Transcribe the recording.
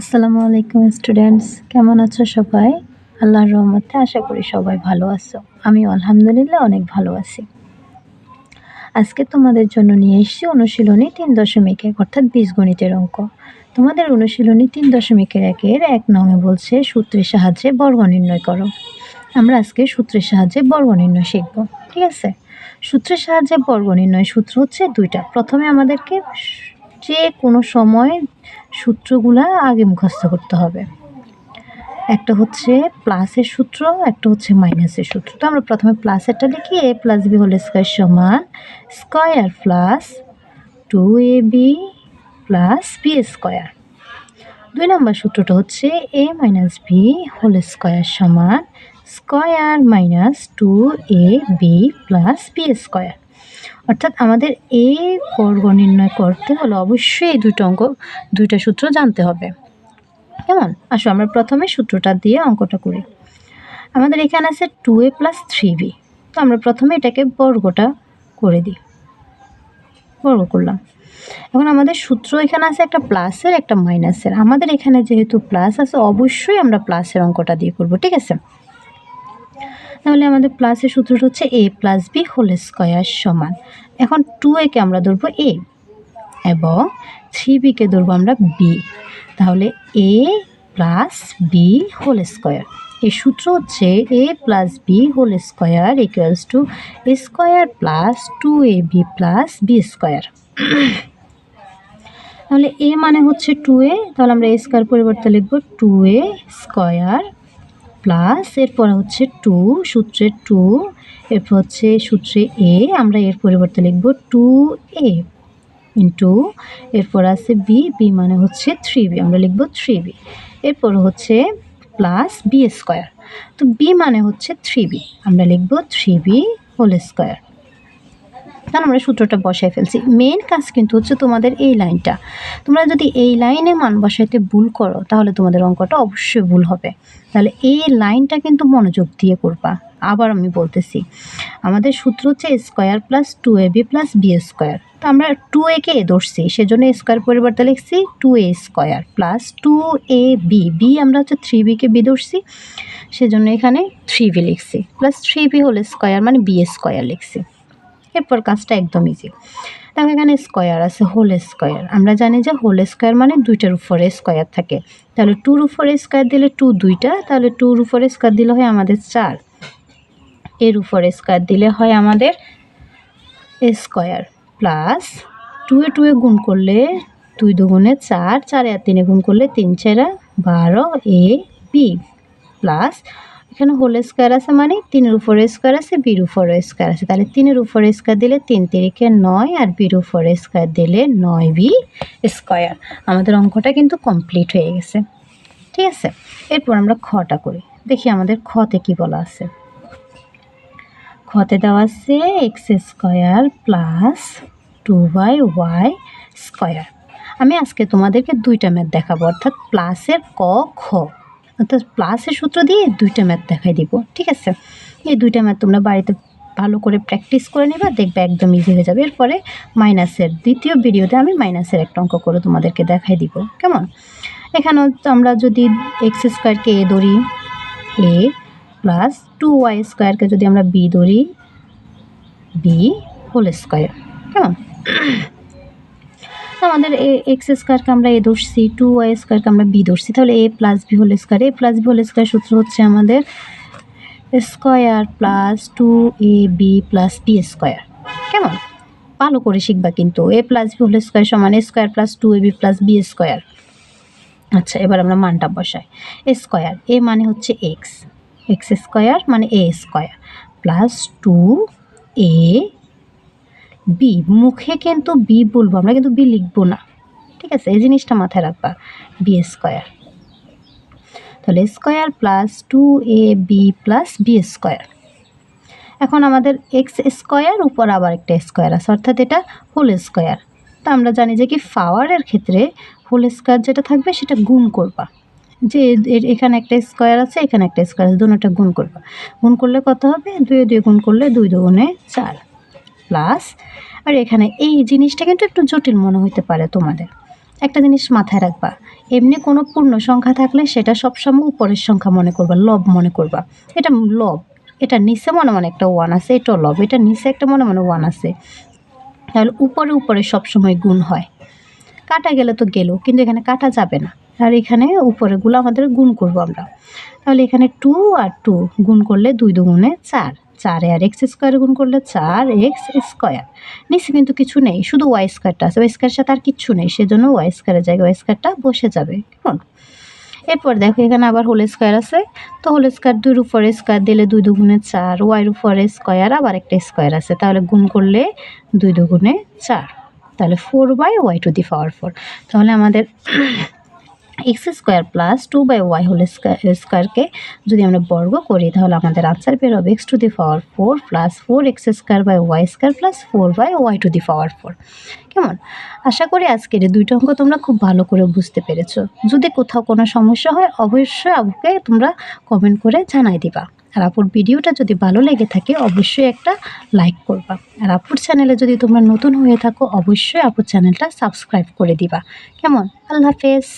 আসসালামু আলাইকুম স্টুডেন্টস কেমন আছো সবাই? আল্লাহর রহমতে আশা করি সবাই ভালো আছো। আমি আলহামদুলিল্লাহ অনেক ভালো আছি। আজকে তোমাদের জন্য নিয়ে এসেছি অনুশীলনী তিন দশমিক এক, অর্থাৎ বীজগণিতের অঙ্ক। তোমাদের অনুশীলনী তিন দশমিকের একের এক নঙে বলছে, সূত্রের সাহায্যে বর্গ নির্ণয় করো। আমরা আজকে সূত্রের সাহায্যে বর্গ নির্ণয় শিখব, ঠিক আছে? সূত্রের সাহায্যে বর্গ নির্ণয় সূত্র হচ্ছে দুইটা। প্রথমে আমাদেরকে যে কোনো সময় সূত্রগুলা আগে মুখস্থ করতে হবে। একটা হচ্ছে প্লাসের সূত্র, একটা হচ্ছে মাইনাসের সূত্র। তো আমরা প্রথমে প্লাসেরটা লিখি A plus B whole square সমান square plus two A B plus B square দুই নম্বর সূত্রটা হচ্ছে A minus B whole square সমান square minus two A B plus B square অর্থাৎ আমাদের এই বর্গ নির্ণয় করতে হলে অবশ্যই এই দুটো অঙ্ক, দুইটা সূত্র জানতে হবে। কেমন? আসো, আমরা প্রথমে সূত্রটা দিয়ে অঙ্কটা করি। আমাদের এখানে আছে two A plus three B. তো আমরা প্রথমে এটাকে বর্গটা করে দিই। বর্গ করলাম। এখন আমাদের সূত্র এখানে আছে একটা প্লাসের একটা মাইনাসের আমাদের এখানে যেহেতু প্লাস আছে, অবশ্যই আমরা প্লাসের অঙ্কটা দিয়ে করব, ঠিক আছে? তাহলে আমাদের প্লাসের সূত্রটা হচ্ছে A plus B whole square সমান। এখন টু একে আমরা ধরবো এ এবং থ্রি বিকে ধরবো আমরা বি তাহলে A plus B whole square এই সূত্র হচ্ছে A plus B whole square equals to A square plus two A B plus B square তাহলে এ মানে হচ্ছে টু এ তাহলে আমরা এ স্কোয়ার পরিবর্তে লিখব টু এ স্কোয়ার প্লাস এরপর হচ্ছে টু সূত্রে টু এরপর হচ্ছে সূত্রে এ আমরা এর পরিবর্তে লিখব টু এ ইন্টু এরপর আছে বি বি মানে হচ্ছে থ্রি বি আমরা লিখব থ্রি বি এরপর হচ্ছে প্লাস বি স্কোয়ার তো বি মানে হচ্ছে থ্রি বি আমরা লিখব থ্রি বি হোল স্কোয়ার তাহলে আমরা সূত্রটা বসাই ফেলছি। মেন কাজ কিন্তু হচ্ছে তোমাদের এই লাইনটা। তোমরা যদি এই লাইনে মান বসাইতে ভুল করো, তাহলে তোমাদের অঙ্কটা অবশ্যই ভুল হবে। তাহলে এই লাইনটা কিন্তু মনোযোগ দিয়ে করবা। আবার আমি বলতেছি, আমাদের সূত্র হচ্ছে square plus two A B plus B square তো আমরা টু এ ধরছি, সেজন্য স্কোয়ার পরিবর্তে লিখছি two A square plus two A B B আমরা হচ্ছে থ্রি বিকে বি ধরছি, সেজন্য এখানে থ্রি বি লিখছি। প্লাস থ্রি বি হল স্কোয়ার মানে বি স্কোয়ার লিখছি। এরপর কাজটা একদম ইজি দেখো এখানে স্কোয়ার আছে হোল স্কোয়ার আমরা জানি যে হোল স্কোয়ার মানে দুইটার উপরে স্কোয়ার থাকে। তাহলে টুর উপরে স্কোয়ার দিলে টু দুইটা, তাহলে টুর উপরে স্কোয়ার দিলে হয় আমাদের চার। এর উপরে স্কোয়ার দিলে হয় আমাদের স্কোয়ার প্লাস টুয়ে টুয়ে গুণ করলে দুই দুগুণে চার, চারে আর তিনে গুণ করলে তিন, চারা বারো, এ, বি প্লাস এখানে হোল স্কোয়ার আছে মানে তিনের উপরে স্কোয়ার আছে বির উপরে স্কোয়ার আছে। তাহলে তিনের উপরে স্কোয়ার দিলে তিন তিরিকে নয় আর বির উপরে স্কোয়ার দিলে নয় বি স্কোয়ার আমাদের অঙ্কটা কিন্তু কমপ্লিট হয়ে গেছে। ঠিক আছে? এরপর আমরা খটা করি। দেখি আমাদের খতে কি বলা আছে। খতে দেওয়া আছে X square plus two by Y square আমি আজকে তোমাদেরকে দুইটা ম্যাথ দেখাবো, অর্থাৎ প্লাসের ক, খ। অর্থাৎ প্লাসের সূত্র দিয়ে দুইটা ম্যাথ দেখাই দিব, ঠিক আছে? এই দুইটা ম্যাথ তোমরা বাড়িতে ভালো করে প্র্যাকটিস করে নেবা, দেখবে একদম ইজি হয়ে যাবে। এরপরে মাইনাসের দ্বিতীয় ভিডিওতে আমি মাইনাসের একটা অঙ্ক করে তোমাদেরকে দেখাই দিব, কেমন? এখানেও আমরা যদি এক্স স্কোয়ারকে এ ধরি, এ প্লাস টু ওয়াই স্কোয়ারকে যদি আমরা বি ধরি বি হোল স্কোয়ার কেমন? আমাদের এ এক্স স্কোয়ারকে আমরা এ ধরছি টু ওয়াই স্কোয়ারকে আমরা বি ধরছি। তাহলে A plus B whole square A plus B whole square সূত্র হচ্ছে আমাদের square plus two A B plus B square কেমন? ভালো করে শিখবা কিন্তু। A plus B whole square সমান square plus two A B plus B square আচ্ছা এবার আমরা মানটা বসাই। স্কোয়ার এ মানে হচ্ছে এক্স এক্স স্কোয়ার মানে A square plus two A B, মুখে কিন্তু বি বলব আমরা, কিন্তু বি লিখব না। ঠিক আছে, এই জিনিসটা মাথায় রাখবা, বি স্কোয়ার। তাহলে square plus two A B plus B square. এখন আমাদের এক্স স্কোয়ার, উপর আবার একটা স্কোয়ার আছে, অর্থাৎ এটা হোল স্কোয়ার। তা আমরা জানি যে কি পাওয়ারের ক্ষেত্রে হোল স্কোয়ার যেটা থাকবে, সেটা গুণ করবা। যে এখানে একটা স্কোয়ার আছে, এখানে একটা স্কোয়ার আছে, দুটোটা গুণ করবা। গুণ করলে কত হবে? দুই দুই গুণ করলে দুই দুগুণে চার। প্লাস, আর এখানে এই জিনিসটা কিন্তু একটু জটিল মনে হতে পারে তোমাদের। একটা জিনিস মাথায় রাখবা, এমনি কোনো পূর্ণ সংখ্যা থাকলে সেটা সবসময় উপরের সংখ্যা মনে করবা, লব মনে করবা। এটা লব, এটা নিচে মনে মনে একটা ওয়ান আছে এটাও লব, এটা নিচে একটা মনে মনে ওয়ান আছে। তাহলে উপরে উপরে সবসময় গুণ হয়। কাটা গেলে তো গেল, কিন্তু এখানে কাটা যাবে না। আর এখানে উপরেগুলো আমাদের গুণ করব আমরা। তাহলে এখানে টু আর টু গুণ করলে দুই দুগুণে চার। চারে আর এক্স স্কোয়ার গুণ করলে চার এক্স স্কোয়ার। নিচে কিন্তু কিছু নেই, শুধু ওয়াই স্কোয়ারটা আছে। ওয়াই স্কোয়ারের সাথে আর কিচ্ছু নেই, সেজন্য ওয়াই স্কোয়ারের জায়গায় ওয়াই স্কোয়ারটা বসে যাবে। কেমন এরপর দেখো, এখানে আবার হোল স্কোয়ার আছে। তো হোল স্কোয়ার দুইয়ের উপরে স্কোয়ার দিলে দুই দুগুণে চার, ওয়াইয়ের উপরে স্কোয়ার, আবার একটা স্কোয়ার আছে। তাহলে গুণ করলে দুই দুগুণে চার। তাহলে four by Y to the power four তাহলে আমাদের X square plus two by Y whole স্কোয়ারকে যদি আমরা বর্গ করি, তাহলে আমাদের আনসার বের হবে X to the power four plus four X square by Y square plus four by Y to the power four. কেমন? আশা করি আজকের এই দুইটা অঙ্ক তোমরা খুব ভালো করে বুঝতে পেরেছ। যদি কোথাও কোনো সমস্যা হয়, অবশ্যই আপুকে তোমরা কমেন্ট করে জানাই দিবা। আর আপুর ভিডিওটা যদি ভালো লেগে থাকে, অবশ্যই একটা লাইক করবা। আর আপুর চ্যানেলে যদি তোমরা নতুন হয়ে থাকো, অবশ্যই আপুর চ্যানেলটা সাবস্ক্রাইব করে দিবা। কেমন? আল্লাহ হাফেজ।